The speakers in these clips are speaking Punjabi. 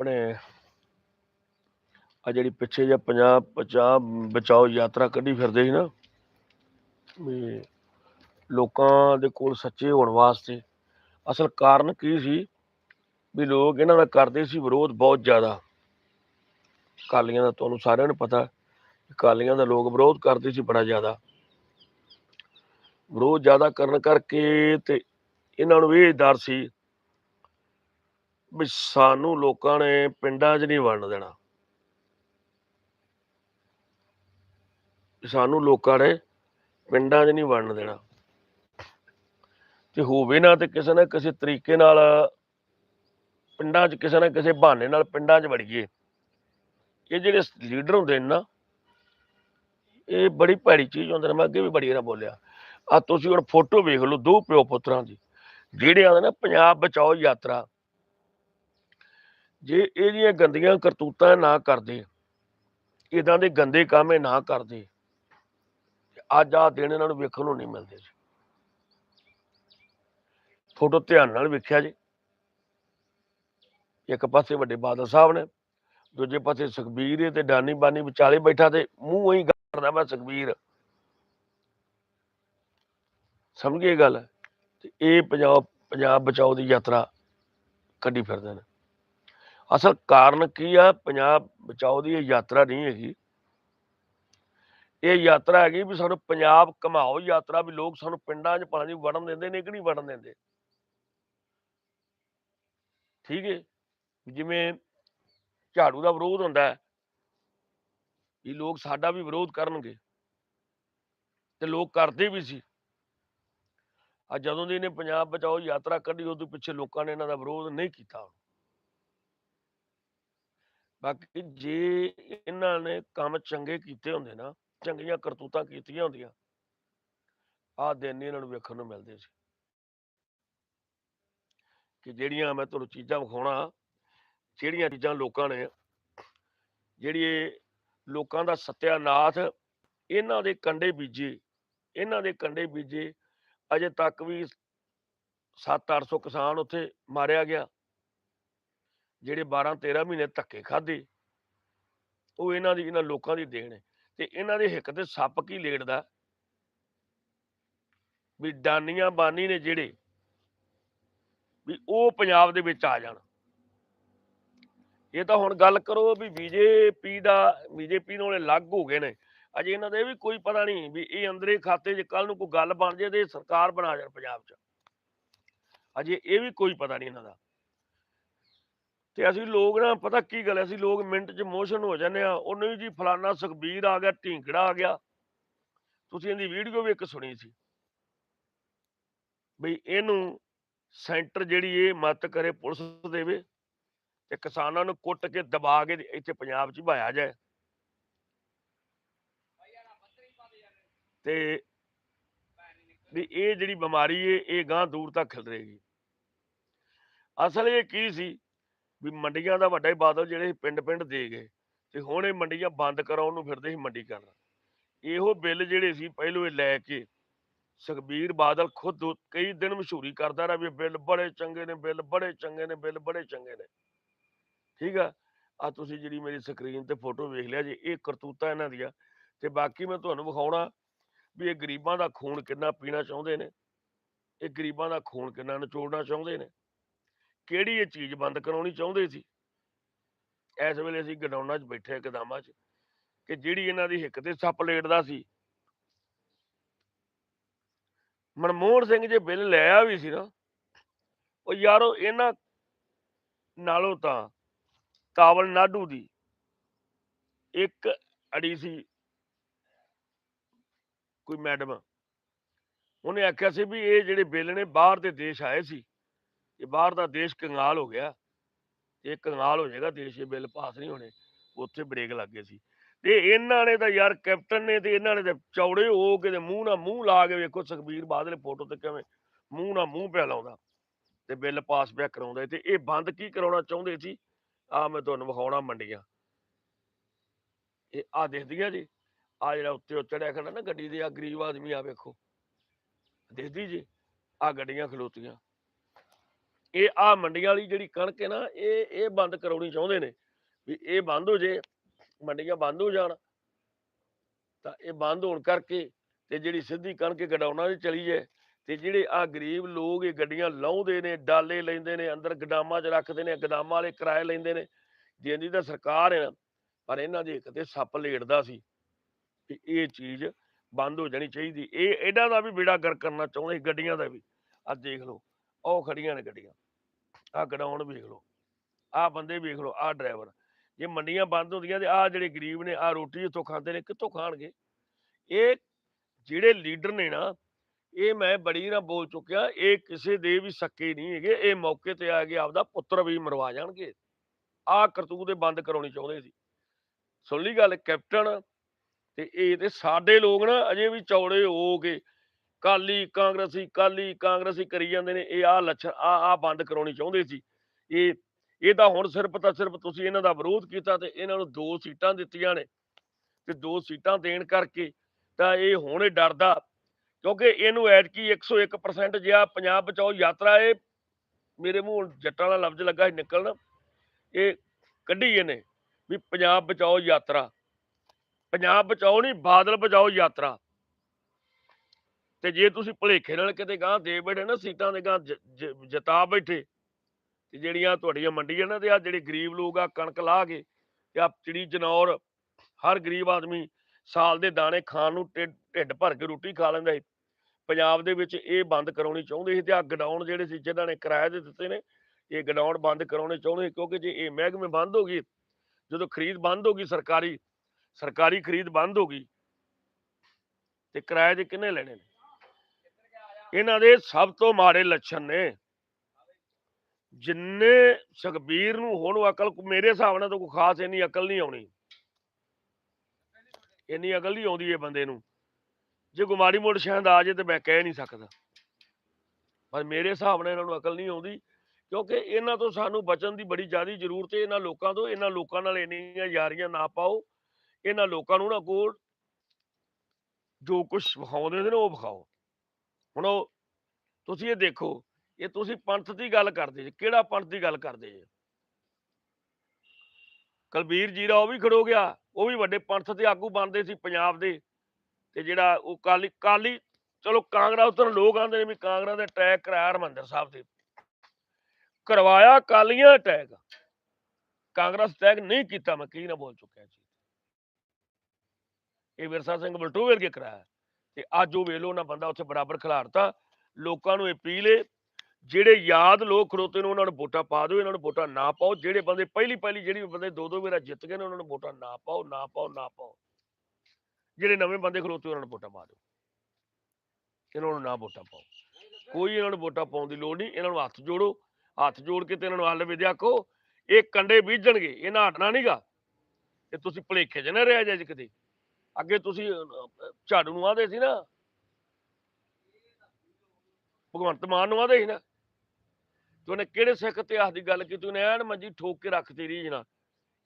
ਆਪਣੇ ਆ ਜਿਹੜੀ ਪਿੱਛੇ ਜੇ ਪੰਜਾਬ ਪੰਜਾਬ ਬਚਾਓ ਯਾਤਰਾ ਕੱਢੀ ਫਿਰਦੇ ਸੀ ਨਾ, ਵੀ ਲੋਕਾਂ ਦੇ ਕੋਲ ਸੱਚੇ ਹੋਣ ਵਾਸਤੇ ਅਸਲ ਕਾਰਨ ਕੀ ਸੀ ਵੀ ਲੋਕ ਇਹਨਾਂ ਦਾ ਕਰਦੇ ਸੀ ਵਿਰੋਧ ਬਹੁਤ ਜ਼ਿਆਦਾ। ਕਾਲੀਆਂ ਦਾ ਤੁਹਾਨੂੰ ਸਾਰਿਆਂ ਨੂੰ ਪਤਾ ਕਾਲੀਆਂ ਦਾ ਲੋਕ ਵਿਰੋਧ ਕਰਦੇ ਸੀ ਬੜਾ ਜ਼ਿਆਦਾ। ਵਿਰੋਧ ਜ਼ਿਆਦਾ ਕਰਨ ਕਰਕੇ ਤੇ ਇਹਨਾਂ ਨੂੰ ਇਹ ਡਰ ਸੀ ਵੀ ਸਾਨੂੰ ਲੋਕਾਂ ਨੇ ਪਿੰਡਾਂ 'ਚ ਨਹੀਂ ਵੜਨ ਦੇਣਾ। ਸਾਨੂੰ ਲੋਕਾਂ ਨੇ ਪਿੰਡਾਂ 'ਚ ਨਹੀਂ ਵੜਨ ਦੇਣਾ। ਤੇ ਹੋਵੇ ਨਾ ਤੇ ਕਿਸੇ ਨਾ ਕਿਸੇ ਤਰੀਕੇ ਨਾਲ ਪਿੰਡਾਂ 'ਚ ਕਿਸੇ ਨਾ ਕਿਸੇ ਬਹਾਨੇ ਨਾਲ ਪਿੰਡਾਂ 'ਚ ਵੜੀਏ। ਇਹ ਜਿਹੜੇ ਲੀਡਰ ਹੁੰਦੇ ਨੇ ਨਾ, ਇਹ ਬੜੀ ਭੈੜੀ ਚੀਜ਼ ਹੁੰਦੇ ਨੇ ਮੈਂ ਅੱਗੇ ਵੀ ਬੜੀ ਵਾਰ ਬੋਲਿਆ। ਆ ਤੁਸੀਂ ਹੁਣ ਫੋਟੋ ਵੇਖ ਲਓ ਦੋ ਪਿਓ ਪੁੱਤਰਾਂ ਦੀ, ਜਿਹੜੇ ਆਂਦੇ ਨਾ, ਪੰਜਾਬ ਬਚਾਓ ਯਾਤਰਾ। ਜੇ ਇਹਦੀਆਂ ਗੰਦੀਆਂ ਕਰਤੂਤਾਂ ਨਾ ਕਰਦੇ ਇਦਾਂ ਦੇ ਗੰਦੇ ਕੰਮ ਇਹ ਨਾ ਕਰਦੇ, ਅੱਜ ਆ ਦਿਨ ਇਹਨਾਂ ਨੂੰ ਵੇਖਣ ਨੂੰ ਨਹੀਂ ਮਿਲਦੇ ਜੀ। ਫੋਟੋ ਧਿਆਨ ਨਾਲ ਵੇਖਿਆ ਜੀ। ਇੱਕ ਪਾਸੇ ਵੱਡੇ ਬਾਦਲ ਸਾਹਿਬ ਨੇ, ਦੂਜੇ ਪਾਸੇ ਸੁਖਬੀਰ ਹੈ ਤੇ ਡਾਨੀ ਬਾਨੀ ਵਿਚਾਲੇ ਬੈਠਾ ਤੇ ਮੂੰਹ ਹੀ ਕਰਦਾ ਮੈਂ ਸੁਖਬੀਰ। ਸਮਝ ਗਏ ਗੱਲ? ਤੇ ਇਹ ਪੰਜਾਬ ਪੰਜਾਬ ਬਚਾਓ ਦੀ ਯਾਤਰਾ ਕੱਢੀ ਫਿਰਦੇ ਨੇ। ਅਸਲ ਕਾਰਨ ਕੀ ਆ? ਪੰਜਾਬ ਬਚਾਓ ਦੀ ਇਹ ਯਾਤਰਾ ਨਹੀਂ ਹੈਗੀ। ਇਹ ਯਾਤਰਾ ਹੈਗੀ ਵੀ ਸਾਨੂੰ ਪੰਜਾਬ ਕਮਾਓ ਯਾਤਰਾ ਵੀ ਲੋਕ ਸਾਨੂੰ ਪਿੰਡਾਂ 'ਚ ਪਤਾ ਨਹੀਂ ਵੜਨ ਦਿੰਦੇ ਨੇ ਕਿ ਨਹੀਂ ਵੜਨ ਦਿੰਦੇ। ਠੀਕ ਹੈ ਜਿਵੇਂ ਝਾੜੂ ਦਾ ਵਿਰੋਧ ਹੁੰਦਾ ਹੈ ਵੀ ਲੋਕ ਸਾਡਾ ਵੀ ਵਿਰੋਧ ਕਰਨਗੇ ਤੇ ਲੋਕ ਕਰਦੇ ਵੀ ਸੀ। ਆ ਜਦੋਂ ਦੀ ਇਹਨੇ ਪੰਜਾਬ ਬਚਾਓ ਯਾਤਰਾ ਕੱਢੀ, ਉਦੋਂ ਪਿੱਛੇ ਲੋਕਾਂ ਨੇ ਇਹਨਾਂ ਦਾ ਵਿਰੋਧ ਨਹੀਂ ਕੀਤਾ। ਬਾਕੀ ਜੇ ਇਹਨਾਂ ਨੇ ਕੰਮ ਚੰਗੇ ਕੀਤੇ ਹੁੰਦੇ ਨਾ, ਚੰਗੀਆਂ ਕਰਤੂਤਾਂ ਕੀਤੀਆਂ ਹੁੰਦੀਆਂ, ਆਹ ਦਿਨ ਇਹਨਾਂ ਨੂੰ ਵੇਖਣ ਨੂੰ ਮਿਲਦੇ ਸੀ। ਕਿ ਜਿਹੜੀਆਂ ਮੈਂ ਤੁਹਾਨੂੰ ਚੀਜ਼ਾਂ ਵਿਖਾਉਣਾ, ਜਿਹੜੀਆਂ ਚੀਜ਼ਾਂ ਲੋਕਾਂ ਨੇ, ਜਿਹੜੀ ਲੋਕਾਂ ਦਾ ਸਤਿਆਨਾਥ, ਇਹਨਾਂ ਦੇ ਕੰਡੇ ਬੀਜੇ, ਇਹਨਾਂ ਦੇ ਕੰਡੇ ਬੀਜੇ, ਅਜੇ ਤੱਕ ਵੀ 7-800 ਕਿਸਾਨ ਉੱਥੇ ਮਾਰਿਆ ਗਿਆ। ਜਿਹੜੇ 12-13 ਮਹੀਨੇ ਧੱਕੇ ਖਾਦੇ ਉਹ ਇਹਨਾਂ ਦੀ, ਇਹਨਾਂ ਲੋਕਾਂ ਦੀ ਦੇਣ ਹੈ। ਤੇ ਇਹਨਾਂ ਦੇ ਹਿੱਕ ਤੇ ਸੱਪ ਕੀ ਲੇੜਦਾ ਵੀ ਡਾਨੀਆਂ ਬਾਨੀ ਨੇ ਜਿਹੜੇ ਵੀ ਉਹ ਪੰਜਾਬ ਦੇ ਵਿੱਚ ਆ ਜਾਣ। ਇਹ ਤਾਂ ਹੁਣ ਗੱਲ ਕਰੋ ਵੀ ਬੀਜੇਪੀ ਦਾ ਬੀਜੇਪੀ ਨਾਲ ਅਲੱਗ ਹੋ ਗਏ ਨੇ। ਅਜੇ ਇਹਨਾਂ ਦਾ ਇਹ ਵੀ ਕੋਈ ਪਤਾ ਨਹੀਂ ਵੀ ਇਹ ਅੰਦਰੇ ਖਾਤੇ 'ਚ ਕੱਲ ਨੂੰ ਕੋਈ ਗੱਲ ਬਣ ਜੇ ਤੇ ਸਰਕਾਰ ਬਣਾ ਜਾਣ ਪੰਜਾਬ 'ਚ। ਅਜੇ ਇਹ ਵੀ ਕੋਈ ਪਤਾ ਨਹੀਂ ਇਹਨਾਂ ਦਾ। ਤੇ ਅਸੀਂ ਲੋਕ ਨਾ ਪਤਾ ਕੀ ਗੱਲ ਹੈ, ਅਸੀਂ ਲੋਕ ਮਿੰਟ 'ਚ ਮੋਸ਼ਨ ਹੋ ਜਾਂਦੇ ਆ ਉਹਨੂੰ ਨਹੀਂ ਜੀ ਫਲਾਨਾ ਸੁਖਬੀਰ ਆ ਗਿਆ ਢੀਂਕੜਾ ਆ ਗਿਆ। ਤੁਸੀਂ ਇਹਦੀ ਵੀਡੀਓ ਵੀ ਇੱਕ ਸੁਣੀ ਸੀ। ਬਈ ਇਹਨੂੰ ਸੈਂਟਰ ਜਿਹੜੀ ਇਹ ਮਤ ਕਰੇ ਪੁਲਿਸ ਦੇਵੇ ਤੇ ਕਿਸਾਨਾਂ ਨੂੰ ਕੁੱਟ ਕੇ ਦਬਾ ਕੇ ਇੱਥੇ ਪੰਜਾਬ 'ਚ ਭਾਇਆ ਜਾਏ। ਤੇ ਵੀ ਇਹ ਜਿਹੜੀ ਬਿਮਾਰੀ ਏ ਇਹ ਗਾਂ ਦੂਰ ਤੱਕ ਖਿਲਰੇਗੀ। ਅਸਲ ਇਹ ਕੀ ਸੀ? ਵੀ ਮੰਡੀਆਂ ਦਾ ਵੱਡਾ ਹੀ ਬਾਦਲ ਜਿਹੜੇ ਪਿੰਡ ਪਿੰਡ ਦੇ ਗਏ ਤੇ ਹੁਣ ਇਹ ਮੰਡੀਆਂ ਬੰਦ ਕਰਾਉਣ ਨੂੰ ਫਿਰਦੇ ਸੀ ਮੰਡੀ ਕਰਨ। ਇਹੋ ਬਿੱਲ ਜਿਹੜੇ ਸੀ ਪਹਿਲੋਂ ਇਹ ਲੈ ਕੇ ਸੁਖਬੀਰ ਬਾਦਲ ਖੁਦ ਕਈ ਦਿਨ ਮਸ਼ਹੂਰੀ ਕਰਦਾ ਰਿਹਾ ਵੀ ਇਹ ਬਿੱਲ ਬੜੇ ਚੰਗੇ ਨੇ, ਬਿੱਲ ਬੜੇ ਚੰਗੇ ਨੇ, ਬਿੱਲ ਬੜੇ ਚੰਗੇ ਨੇ। ਠੀਕ ਆ? ਆ ਤੁਸੀਂ ਜਿਹੜੀ ਮੇਰੀ ਸਕਰੀਨ ਤੇ ਫੋਟੋ ਵੇਖ ਲਿਆ ਜੀ, ਇਹ ਕਰਤੂਤਾ ਇਹਨਾਂ ਦੀਆਂ ਤੇ ਬਾਕੀ ਮੈਂ ਤੁਹਾਨੂੰ ਵਿਖਾਉਣਾ ਵੀ ਇਹ ਗਰੀਬਾਂ ਦਾ ਖੂਨ ਕਿੰਨਾ ਪੀਣਾ ਚਾਹੁੰਦੇ ਨੇ, ਇਹ ਗਰੀਬਾਂ ਦਾ ਖੂਨ ਕਿੰਨਾ ਨਚੋੜਨਾ ਚਾਹੁੰਦੇ ਨੇ। ਕਿਹੜੀ ਇਹ ਚੀਜ਼ ਬੰਦ ਕਰਾਉਣੀ ਚਾਹੁੰਦੇ ਸੀ? ਇਸ ਵੇਲੇ ਅਸੀਂ ਗਡਾਉਣਾ 'ਚ ਬੈਠੇ ਆ ਕਦਾਮਾਂ 'ਚ, ਕਿ ਜਿਹੜੀ ਇਹਨਾਂ ਦੀ ਹਿੱਕ ਤੇ ਸੱਪ ਲੇਟਦਾ ਸੀ। ਮਨਮੋਹਨ ਸਿੰਘ ਜੇ ਬਿੱਲ ਲੈ ਆ ਵੀ ਸੀ ਨਾ, ਉਹ ਯਾਰੋ ਇਹਨਾਂ ਨਾਲੋਂ ਤਾਂ ਕਾਬਲ ਨਾਡੂ ਦੀ ਇੱਕ ਅੜੀ ਸੀ। ਕੋਈ ਮੈਡਮ, ਉਹਨੇ ਆਖਿਆ ਸੀ ਵੀ ਇਹ ਜਿਹੜੇ ਬਿੱਲ ਨੇ ਬਾਹਰ ਦੇ ਦੇਸ਼ ਆਏ ਸੀ। ਇਹ ਬਾਹਰ ਦਾ ਦੇਸ਼ ਕੰਗਾਲ ਹੋ ਗਿਆ। ਇਹ ਕੰਗਾਲ ਹੋ ਜਾਏਗਾ, ਦੇਸ਼ ਇਹ ਬਿੱਲ ਪਾਸ ਨਹੀਂ ਹੋਣੇ, ਉੱਥੇ ਬ੍ਰੇਕ ਲੱਗ ਗਏ ਸੀ। ਤੇ ਇਹਨਾਂ ਨੇ ਤਾਂ ਯਾਰ ਕੈਪਟਨ ਨੇ ਤੇ ਇਹਨਾਂ ਨੇ ਤਾਂ ਚੌੜੇ ਹੋ ਕੇ ਤੇ ਮੂੰਹ ਨਾਲ ਮੂੰਹ ਲਾ ਕੇ ਵੇਖੋ ਸੁਖਬੀਰ ਬਾਦਲ ਫੋਟੋ ਤੇ ਕਿਵੇਂ ਮੂੰਹ ਨਾਲ ਮੂੰਹ ਪਿਆ ਲਾਉਂਦਾ ਤੇ ਬਿੱਲ ਪਾਸ ਪਿਆ ਕਰਾਉਂਦਾ ਤੇ ਇਹ ਬੰਦ ਕੀ ਕਰਾਉਣਾ ਚਾਹੁੰਦੇ ਸੀ? ਆ ਮੈਂ ਤੁਹਾਨੂੰ ਵਿਖਾਉਣਾ ਮੰਡੀਆਂ। ਇਹ ਆ ਦਿਖਦੀਆਂ ਜੀ। ਆ ਜਿਹੜਾ ਉੱਤੇ ਉਹ ਚੜਿਆ ਖੜਾ ਨਾ ਗੱਡੀ ਦੇ ਆ ਗਰੀਬ ਆਦਮੀ ਆ ਵੇਖੋ। ਦੇਖਦੀ ਜੀ ਆ ਗੱਡੀਆਂ ਖਲੋਤੀਆਂ। ਇਹ ਆ ਮੰਡੀਆਂ ਵਾਲੀ ਜਿਹੜੀ ਕਣਕ ਹੈ ਨਾ ਇਹ ਇਹ ਬੰਦ ਕਰਾਉਣੀ ਚਾਹੁੰਦੇ ਨੇ ਵੀ ਇਹ ਬੰਦ ਹੋ ਜੇ ਮੰਡੀਆਂ ਬੰਦ ਹੋ ਜਾਣ ਤਾਂ ਇਹ ਬੰਦ ਹੋਣ ਕਰਕੇ ਤੇ ਜਿਹੜੀ ਸਿੱਧੀ ਕਣਕ ਗਡਾਉਣਾ 'ਚ ਚਲੀ ਜਾਏ ਤੇ ਜਿਹੜੇ ਆ ਗਰੀਬ ਲੋਕ ਇਹ ਗੱਡੀਆਂ ਲਾਉਂਦੇ ਨੇ ਡਾਲੇ ਲੈਂਦੇ ਨੇ ਅੰਦਰ ਗਦਾਮਾਂ 'ਚ ਰੱਖਦੇ ਨੇ ਗਦਾਮਾਂ ਵਾਲੇ ਕਿਰਾਏ ਲੈਂਦੇ ਨੇ ਜਿੰਦੀ ਤਾਂ ਸਰਕਾਰ ਹੈ ਨਾ, ਪਰ ਇਹਨਾਂ ਦੇ ਕਿਤੇ ਸੱਪ ਲੇੜਦਾ ਸੀ ਕਿ ਇਹ ਚੀਜ਼ ਬੰਦ ਹੋ ਜਾਣੀ ਚਾਹੀਦੀ। ਇਹ ਇਹਨਾਂ ਦਾ ਵੀ ਬੇੜਾ ਗਰ ਕਰਨਾ ਚਾਹੁੰਦੇ ਸੀ, ਗੱਡੀਆਂ ਦਾ ਵੀ। ਆ ਦੇਖ ਲਓ। ਉਹ ਖੜੀਆਂ ਨੇ ਗੱਡੀਆਂ। ਆ ਗਡਾਉਣ ਵੇਖ ਲਓ। ਆ ਬੰਦੇ ਵੇਖ ਲਓ ਆ ਡਰਾਈਵਰ। ਜੇ ਮੰਡੀਆਂ ਬੰਦ ਹੁੰਦੀਆਂ ਤੇ ਆ ਜਿਹੜੇ ਗਰੀਬ ਨੇ ਆ ਰੋਟੀ ਇੱਥੋਂ ਖਾਂਦੇ ਨੇ, ਕਿੱਥੋਂ ਖਾਣਗੇ? ਇਹ ਜਿਹੜੇ ਲੀਡਰ ਨੇ ਨਾ, ਇਹ ਮੈਂ ਬੜੀ ਨਾ ਬੋਲ ਚੁੱਕਿਆ, ਇਹ ਕਿਸੇ ਦੇ ਵੀ ਸੱਕੇ ਨਹੀਂ ਹੈਗੇ। ਇਹ ਮੌਕੇ ਤੇ ਆ ਕੇ ਆਪਦਾ ਪੁੱਤਰ ਵੀ ਮਰਵਾ ਜਾਣਗੇ। ਆ ਕਰਤੂਤ ਇਹ ਬੰਦ ਕਰਾਉਣੀ ਚਾਹੁੰਦੇ ਸੀ। ਸੁਣ ਲਈ ਗੱਲ, ਕੈਪਟਨ, ਤੇ ਇਹ ਤੇ ਸਾਡੇ ਲੋਕ ਨਾ ਅਜੇ ਵੀ ਚੌੜੇ ਹੋ ਕੇ ਕਾਲੀ ਕਾਂਗਰਸੀ ਕਾਲੀ ਕਾਂਗਰਸੀ ਕਰੀ ਜਾਂਦੇ ਨੇ, ਇਹ ਆ ਲੱਛਣ ਆ ਆ ਬੰਦ ਕਰਾਉਣੀ ਚਾਹੁੰਦੇ ਸੀ। ਇਹ ਇਹ ਤਾਂ ਹੁਣ ਸਿਰਫ ਤਾਂ ਸਿਰਫ ਤੁਸੀਂ ਇਹਨਾਂ ਦਾ ਵਿਰੋਧ ਕੀਤਾ ਤੇ ਇਹਨਾਂ ਨੂੰ ਦੋ ਸੀਟਾਂ ਦਿੱਤੀਆਂ ਨੇ। ਤੇ ਦੋ ਸੀਟਾਂ ਦੇਣ ਕਰਕੇ ਤਾਂ ਇਹ ਹੁਣ ਇਹ ਡਰਦਾ, ਕਿਉਂਕਿ ਇਹਨੂੰ ਐਤਕੀ 101% ਜਿਹਾ ਪੰਜਾਬ ਬਚਾਓ ਯਾਤਰਾ ਇਹ ਮੇਰੇ ਮੂੰਹ ਜੱਟਾਂ ਵਾਲਾ ਲਫ਼ਜ਼ ਲੱਗਾ ਸੀ ਨਿਕਲਣ। ਇਹ ਕੱਢੀ ਇਹਨੇ ਵੀ ਪੰਜਾਬ ਬਚਾਓ ਯਾਤਰਾ। ਪੰਜਾਬ ਬਚਾਓ ਨਹੀਂ, ਬਾਦਲ ਬਚਾਓ ਯਾਤਰਾ। ਤੇ ਜੇ ਤੁਸੀਂ ਭੁਲੇਖੇ ਨਾਲ ਕਿਤੇ ਗਾਂ ਦੇ ਬੈਠੇ ਨਾ, ਸੀਟਾਂ ਦੇ ਗਾਂ ਜਿਤਾ ਬੈਠੇ, ਤੇ ਜਿਹੜੀਆਂ ਤੁਹਾਡੀਆਂ ਮੰਡੀਆਂ ਨਾ ਤੇ ਆ ਜਿਹੜੇ ਗਰੀਬ ਲੋਕ ਆ ਕਣਕ ਲਾ ਕੇ ਤੇ ਆ ਚਿੜੀ ਜਨੌਰ, ਹਰ ਗਰੀਬ ਆਦਮੀ ਸਾਲ ਦੇ ਦਾਣੇ ਖਾਣ ਨੂੰ ਢਿੱਡ ਢਿੱਡ ਭਰ ਕੇ ਰੋਟੀ ਖਾ ਲੈਂਦਾ ਸੀ। ਪੰਜਾਬ ਦੇ ਵਿੱਚ ਇਹ ਬੰਦ ਕਰਾਉਣੀ ਚਾਹੁੰਦੇ ਸੀ ਤੇ ਆ ਗਡਾਉਣ ਜਿਹੜੇ ਸੀ, ਜਿਨ੍ਹਾਂ ਨੇ ਕਿਰਾਏ ਦੇ ਦਿੱਤੇ ਨੇ, ਇਹ ਗਡਾਉਣ ਬੰਦ ਕਰਾਉਣੇ ਚਾਹੁੰਦੇ ਸੀ ਕਿਉਂਕਿ ਜੇ ਇਹ ਮਹਿਕਮੇ ਬੰਦ ਹੋ ਗਈ ਜਦੋਂ ਖਰੀਦ ਬੰਦ ਹੋ ਗਈ ਸਰਕਾਰੀ ਸਰਕਾਰੀ ਖਰੀਦ ਬੰਦ ਹੋ ਗਈ, ਤੇ ਕਿਰਾਏ ਦੇ ਕਿੰਨੇ ਲੈਣੇ ਨੇ? ਇਹਨਾਂ ਦੇ ਸਭ ਤੋਂ ਮਾੜੇ ਲੱਛਣ ਨੇ। ਜਿੰਨੇ ਸੁਖਬੀਰ ਨੂੰ ਹੁਣ ਅਕਲ ਮੇਰੇ ਹਿਸਾਬ ਨਾਲ ਤਾਂ ਕੋਈ ਖਾਸ ਇੰਨੀ ਅਕਲ ਨਹੀਂ ਆਉਣੀ। ਇੰਨੀ ਅਕਲ ਨਹੀਂ ਆਉਂਦੀ ਇਹ ਬੰਦੇ ਨੂੰ। ਜੇ ਗੁਮਾਰੀ ਮੋੜ ਸ਼ਾਇਦ ਆ ਜੇ ਤੇ ਮੈਂ ਕਹਿ ਨਹੀਂ ਸਕਦਾ। ਪਰ ਮੇਰੇ ਹਿਸਾਬ ਨਾਲ ਇਹਨਾਂ ਨੂੰ ਅਕਲ ਨਹੀਂ ਆਉਂਦੀ, ਕਿਉਂਕਿ ਇਹਨਾਂ ਤੋਂ ਸਾਨੂੰ ਬਚਣ ਦੀ ਬੜੀ ਜ਼ਿਆਦਾ ਜ਼ਰੂਰਤ ਹੈ। ਇਹਨਾਂ ਲੋਕਾਂ ਤੋਂ, ਇਹਨਾਂ ਲੋਕਾਂ ਨਾਲ ਇੰਨੀਆਂ ਯਾਰੀਆਂ ਨਾ ਪਾਓ। ਇਹਨਾਂ ਲੋਕਾਂ ਨੂੰ ਨਾ ਕੋਲ ਜੋ ਕੁਝ ਵਿਖਾਉਂਦੇ ਨੇ ਉਹ ਵਿਖਾਓ। ਹੁਣ ਉਹ ਤੁਸੀਂ ਇਹ ਦੇਖੋ, ਇਹ ਤੁਸੀਂ ਪੰਥ ਦੀ ਗੱਲ ਕਰਦੇ ਜੀ, ਕਿਹੜਾ ਪੰਥ ਦੀ ਗੱਲ ਕਰਦੇ ਜੀ? ਕਲਬੀਰ ਜੀਰਾ ਉਹ ਵੀ ਖੜੋ ਗਿਆ, ਉਹ ਵੀ ਵੱਡੇ ਪੰਥ ਦੇ ਆਗੂ ਬਣਦੇ ਸੀ ਪੰਜਾਬ ਦੇ ਤੇ ਜਿਹੜਾ ਉਹ ਕਾਲੀ ਕਾਲੀ, ਚਲੋ ਕਾਂਗਰਸ ਉਧਰ ਲੋਕ ਆਂਦੇ ਨੇ ਵੀ ਕਾਂਗਰਸ ਨੇ ਅਟੈਕ ਕਰਾਇਆ ਹਰਮੰਦਰ ਸਾਹਿਬ ਤੇ। ਕਰਵਾਇਆ ਕਾਲੀਆਂ ਅਟੈਕ ਕਾਂਗਰਸ ਅਟੈਕ ਨਹੀਂ ਕੀਤਾ, ਮੈਂ ਕੀ ਨਾ ਬੋਲ ਚੁੱਕਿਆ ਜੀ ਇਹ ਵਿਰਸਾ ਸਿੰਘ ਬਲਟੂ ਵਰਗੇ ਕਰਾਇਆ। ਤੇ ਅੱਜ ਉਹ ਵੇਲੋ ਨਾ ਬੰਦਾ ਉੱਥੇ ਬਰਾਬਰ ਖਿਲਾਰਤਾ। ਲੋਕਾਂ ਨੂੰ ਅਪੀਲ ਏ, ਜਿਹੜੇ ਯਾਦ ਲੋਕ ਖੜੋਤੇ ਨੇ, ਉਹਨਾਂ ਨੂੰ ਵੋਟਾਂ ਪਾ ਦਿਓ, ਇਹਨਾਂ ਨੂੰ ਵੋਟਾਂ ਨਾ ਪਾਓ। ਜਿਹੜੇ ਬੰਦੇ ਪਹਿਲੀ ਪਹਿਲੀ ਜਿਹੜੀ ਬੰਦੇ ਦੋ ਦੋ ਵਾਰ ਜਿੱਤ ਗਏ ਨੇ, ਉਹਨਾਂ ਨੂੰ ਵੋਟਾਂ ਨਾ ਪਾਓ ਨਾ ਪਾਓ ਨਾ ਪਾਓ। ਜਿਹੜੇ ਨਵੇਂ ਬੰਦੇ ਖੜੋਤੇ, ਉਹਨਾਂ ਨੂੰ ਵੋਟਾਂ ਪਾ ਦਿਓ। ਇਹਨਾਂ ਨੂੰ ਨਾ ਵੋਟਾਂ ਪਾਓ। ਕੋਈ ਇਹਨਾਂ ਨੂੰ ਵੋਟਾਂ ਪਾਉਣ ਦੀ ਲੋੜ ਨਹੀਂ, ਇਹਨਾਂ ਨੂੰ ਹੱਥ ਜੋੜੋ। ਹੱਥ ਜੋੜ ਕੇ ਤੇ ਇਹਨਾਂ ਨੂੰ ਹੱਲ ਵਿਦਿਆ ਕਹੋ ਇਹ ਕੰਡੇ ਬੀਜਣਗੇ ਇਹਨਾਂ ਹਟਣਾ ਨਹੀਂਗਾ ਤੇ ਤੁਸੀਂ ਭਲੇਖੇ 'ਚ ਨਾ ਰਹਿ ਜਾਏ ਕਿਤੇ ਅੱਗੇ ਤੁਸੀਂ, ਝਾੜੂ ਨੂੰ ਆਦੇ ਸੀ ਨਾ। ਭਗਵੰਤ ਮਾਨ ਨੂੰ ਆਦੇ ਸੀ ਨਾ। ਤੇ ਉਹਨੇ ਕਿਹੜੇ ਸਿੱਖ ਇਤਿਹਾਸ ਦੀ ਗੱਲ ਕੀਤੀ? ਉਹਨੇ ਐਨ ਮੰਜੀ ਠੋਕ ਕੇ ਰੱਖਤੀ ਰੀਝ ਨਾਲ।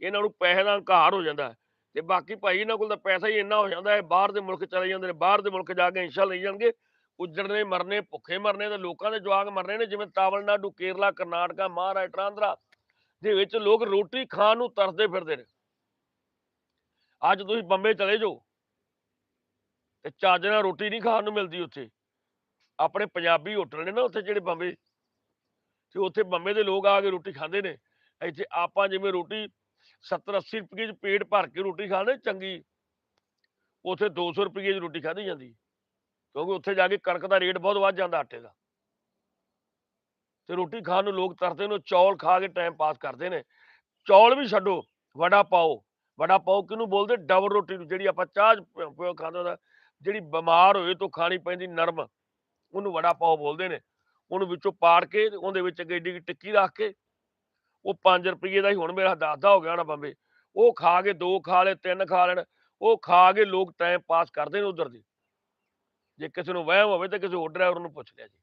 ਇਹਨਾਂ ਨੂੰ ਪੈਸੇ ਦਾ ਹੰਕਾਰ ਹੋ ਜਾਂਦਾ ਤੇ ਬਾਕੀ ਭਾਈ ਇਹਨਾਂ ਕੋਲ ਤਾਂ ਪੈਸਾ ਹੀ ਇੰਨਾ ਹੋ ਜਾਂਦਾ ਹੈ, ਬਾਹਰ ਦੇ ਮੁਲਕ ਚਲੇ ਜਾਂਦੇ ਨੇ, ਬਾਹਰ ਦੇ ਮੁਲਕ ਜਾ ਕੇ ਇੰਸ਼ਾ ਲਈ ਜਾਣਗੇ। ਉੱਜੜਨੇ, ਮਰਨੇ, ਭੁੱਖੇ ਮਰਨੇ ਤੇ ਲੋਕਾਂ ਦੇ ਜਵਾਕ ਮਰਨੇ ਨੇ, ਜਿਵੇਂ ਤਾਮਿਲਨਾਡੂ, ਕੇਰਲਾ, ਕਰਨਾਟਕਾ, ਮਹਾਰਾਸ਼ਟਰ, ਆਂਧਰਾ ਦੇ ਵਿੱਚ ਲੋਕ ਰੋਟੀ ਖਾਣ ਨੂੰ ਤਰਸਦੇ ਫਿਰਦੇ ਨੇ। ਅੱਜ ਤੁਸੀਂ ਬੰਬੇ ਚਲੇ ਜਾਓ ਤੇ ਚੱਜ ਨਾਲ ਰੋਟੀ ਨਹੀਂ ਖਾਣ ਨੂੰ ਮਿਲਦੀ ਉੱਥੇ। ਆਪਣੇ ਪੰਜਾਬੀ ਹੋਟਲ ਨੇ ਨਾ ਉੱਥੇ ਜਿਹੜੇ ਬੰਬੇ ਤੇ ਉੱਥੇ ਬੰਬੇ ਦੇ ਲੋਕ ਆ ਕੇ ਰੋਟੀ ਖਾਂਦੇ ਨੇ। ਇੱਥੇ ਆਪਾਂ ਜਿਵੇਂ ਰੋਟੀ 70 80 ਰੁਪਏ ਚ ਪੇਟ ਭਰ ਕੇ ਰੋਟੀ ਖਾਂਦੇ, ਚੰਗੀ। ਉੱਥੇ 200 ਰੁਪਏ ਦੀ ਰੋਟੀ ਖਾਧੀ ਜਾਂਦੀ। ਕਿਉਂਕਿ ਉੱਥੇ ਜਾ ਕੇ ਕਣਕ ਦਾ ਰੇਟ ਬਹੁਤ ਵੱਧ ਜਾਂਦਾ ਆਟੇ ਦਾ। ਤੇ ਰੋਟੀ ਖਾਣ ਨੂੰ ਲੋਕ ਤਰਦੇ ਨੇ, ਚੌਲ ਖਾ ਕੇ ਟਾਈਮ ਪਾਸ ਕਰਦੇ ਨੇ। ਚੌਲ ਵੀ ਛੱਡੋ, ਵੜਾ ਪਾਓ। ਵੜਾ ਪਾਉ ਕਿਹਨੂੰ ਬੋਲਦੇ? ਡਬਲ ਰੋਟੀ ਨੂੰ, ਜਿਹੜੀ ਆਪਾਂ ਚਾਹ 'ਚ ਪਿਓ ਪਿਓ ਖਾਂਦੇ ਜਿਹੜੀ ਬਿਮਾਰ ਹੋਏ ਤੋਂ ਖਾਣੀ ਪੈਂਦੀ ਨਰਮ। ਉਹਨੂੰ ਵੜਾ ਪਾਓ ਬੋਲਦੇ ਨੇ। ਉਹਨੂੰ ਵਿੱਚੋਂ ਪਾੜ ਕੇ ਉਹਦੇ ਵਿੱਚ ਅੱਗੇ ਟਿੱਕੀ ਰੱਖ ਕੇ, ਉਹ 5 ਰੁਪਏ ਦਾ ਹੀ ਹੁਣ ਮੇਰਾ ਦਾਦਾ ਹੋ ਗਿਆ ਨਾ ਬੰਬੇ। ਉਹ ਖਾ ਕੇ ਦੋ ਖਾ ਲੈ ਤਿੰਨ ਖਾ ਲੈਣ। ਉਹ ਖਾ ਕੇ ਲੋਕ ਟਾਈਮ ਪਾਸ ਕਰਦੇ ਨੇ ਉਧਰ ਦੀ। ਜੇ ਕਿਸੇ ਨੂੰ ਵਹਿਮ ਹੋਵੇ ਤਾਂ ਕਿਸੇ ਹੋਰ ਡਰਾਈਵਰ ਨੂੰ ਪੁੱਛ ਲਿਆ ਜੀ।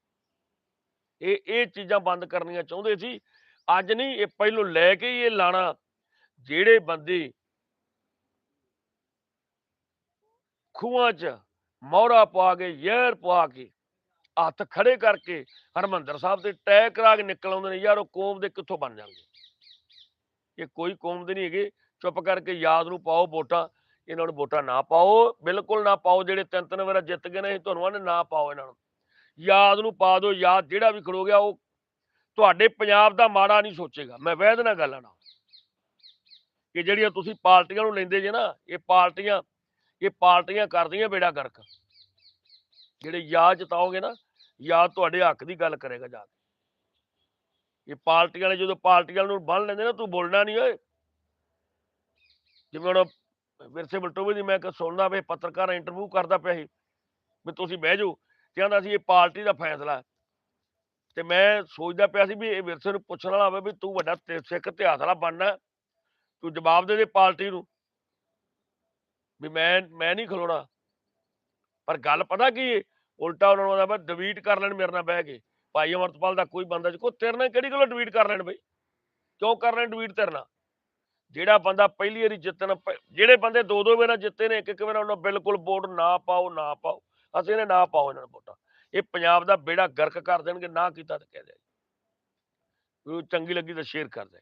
ਇਹ ਇਹ ਚੀਜ਼ਾਂ ਬੰਦ ਕਰਨੀਆਂ ਚਾਹੁੰਦੇ ਸੀ। ਅੱਜ ਨਹੀਂ, ਇਹ ਪਹਿਲੋਂ ਲੈ ਕੇ ਹੀ ਇਹ ਲਾਣਾ। ਜਿਹੜੇ ਬੰਦੇ ਖੂਹਾਂ 'ਚ ਮੋਹਰਾ ਪਾ ਕੇ ਯਹਿਰ ਪਾ ਕੇ, ਹੱਥ ਖੜੇ ਕਰਕੇ ਹਰਮੰਦਰ ਸਾਹਿਬ ਤੇ ਟੈ ਕਰਾ ਕੇ ਨਿਕਲ ਆਉਂਦੇ ਨੇ। ਯਾਰ ਉਹ ਕੌਮ ਦੇ ਕਿੱਥੋਂ ਬਣ ਜਾਣਗੇ? ਇਹ ਕੋਈ ਕੌਮ ਦੇ ਨਹੀਂ ਹੈਗੇ। ਚੁੱਪ ਕਰਕੇ ਯਾਦ ਨੂੰ ਪਾਓ ਵੋਟਾਂ। ਇਹਨਾਂ ਨੂੰ ਵੋਟਾਂ ਨਾ ਪਾਓ। ਬਿਲਕੁਲ ਨਾ ਪਾਓ। ਜਿਹੜੇ ਤਿੰਨ ਤਿੰਨ ਵਾਰ ਜਿੱਤ ਗਏ ਨੇ ਤੁਹਾਨੂੰ ਆਨੇ ਨਾ ਪਾਓ ਇਹਨਾਂ ਨੂੰ। ਯਾਦ ਨੂੰ ਪਾ ਦਿਓ। ਯਾਦ ਜਿਹੜਾ ਵੀ ਖੜੋ ਗਿਆ, ਉਹ ਤੁਹਾਡੇ ਪੰਜਾਬ ਦਾ ਮਾੜਾ ਨਹੀਂ ਸੋਚੇਗਾ। ਮੈਂ ਵੈਦ ਨਾਲ ਗੱਲ ਨਾ ਕਿ ਜਿਹੜੀਆਂ ਤੁਸੀਂ ਪਾਰਟੀਆਂ ਨੂੰ ਲੈਂਦੇ ਜੇ ਨਾ, ਇਹ ਪਾਰਟੀਆਂ ਇਹ ਪਾਰਟੀਆਂ ਕਰਦੀਆਂ ਬੇੜਾ ਗਰਕ। ਜਿਹੜੇ ਯਾਦ ਜਤਾਓਗੇ ਨਾ, ਯਾਦ ਤੁਹਾਡੇ ਹੱਕ ਦੀ ਗੱਲ ਕਰੇਗਾ ਜਾ ਇਹ ਪਾਰਟੀਆਂ ਵਾਲੇ ਜਦੋਂ ਪਾਰਟੀਆਂ ਨੂੰ ਬੰਨ ਲੈਂਦੇ ਨਾ, ਤੂੰ ਬੋਲਣਾ ਨਹੀਂ ਓਏ। ਜਿਵੇਂ ਹੁਣ ਵਿਰਸੇ ਬਲਟੋਵੇ ਦੀ ਮੈਂ ਕਿ ਸੁਣਦਾ ਵੇ, ਪੱਤਰਕਾਰ ਇੰਟਰਵਿਊ ਕਰਦਾ ਪਿਆ ਸੀ। ਵੀ ਤੁਸੀਂ ਬਹਿ ਜਾਓ। ਕਹਿੰਦਾ ਸੀ, ਇਹ ਪਾਰਟੀ ਦਾ ਫੈਸਲਾ ਤੇ ਮੈਂ ਸੋਚਦਾ ਪਿਆ ਸੀ ਵੀ ਇਹ ਵਿਰਸੇ ਨੂੰ ਪੁੱਛਣ ਵਾਲਾ ਹੋਵੇ ਵੀ ਤੂੰ ਵੱਡਾ ਸਿੱਖ ਇਤਿਹਾਸ ਵਾਲਾ ਬਣਨਾ ਤੂੰ ਜਵਾਬ ਦੇ ਦੇ ਪਾਰਟੀ ਨੂੰ। ਵੀ ਮੈਂ ਮੈਂ ਨਹੀਂ ਖਲੋਣਾ। ਪਰ ਗੱਲ ਪਤਾ ਕੀ ਹੈ ਉਲਟਾ ਉਹਨਾਂ ਨੂੰ ਆਦਾ ਡਿਲੀਟ ਕਰ ਲੈਣ ਮੇਰੇ ਨਾਲ ਬਹਿ ਕੇ। ਭਾਈ ਅਮਰਤਪਾਲ ਦਾ ਕੋਈ ਬੰਦਾ ਕੋ ਤੇਰੇ ਨਾਲ ਕਿਹੜੀ ਗੱਲੋਂ ਡਿਲੀਟ ਕਰ ਲੈਣ ਬਈ? ਕਿਉਂ ਕਰ ਲੈਣ ਡਿਲੀਟ ਤੇਰੇ ਨਾਲ? ਜਿਹੜਾ ਬੰਦਾ ਪਹਿਲੀ ਵਾਰੀ ਜਿੱਤਣ ਪ- ਜਿਹੜੇ ਬੰਦੇ ਦੋ ਦੋ ਵਾਰਾਂ ਜਿੱਤੇ ਨੇ ਇੱਕ ਇੱਕ ਵਾਰ ਉਹਨਾਂ ਬਿਲਕੁਲ ਵੋਟ ਨਾ ਪਾਓ ਨਾ ਪਾਓ। ਅਸੀਂ ਇਹਨੇ ਨਾ ਪਾਓ ਇਹਨਾਂ ਨੂੰ ਵੋਟਾਂ। ਇਹ ਪੰਜਾਬ ਦਾ ਬੇੜਾ ਗਰਕ ਕਰ ਦੇਣਗੇ, ਨਾ ਕੀਤਾ ਤਾਂ ਕਹਿ ਦੇ ਚੰਗੀ ਲੱਗੀ ਤਾਂ ਸ਼ੇਅਰ ਕਰ ਦੇ